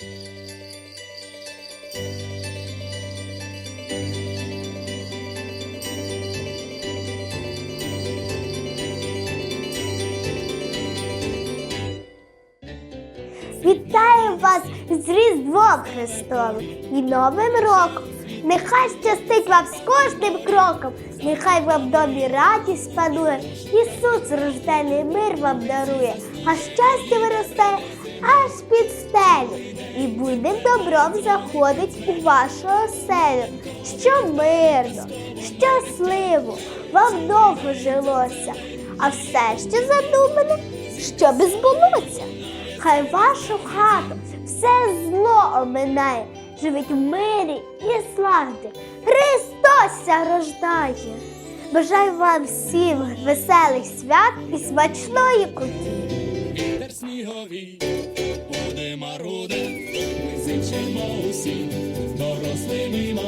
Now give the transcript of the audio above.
Вітаю вас з Різдвом Христовим і Новим роком! Нехай щастить вам з кожним кроком, нехай вам в домі радість панує, Ісус рождений мир вам дарує, а щастя виростає аж буйним добром заходить у вашу оселю. Що мирно, щасливо, вам довго жилося, а все, що задумане, щоб збулося. Хай вашу хату все зло оминає, живить в мирі і славі. Христос ся рождає. Бажаю вам всім веселих свят і смачної куті. Сніговий, буде маруде, ми зичимо дорослими дорослим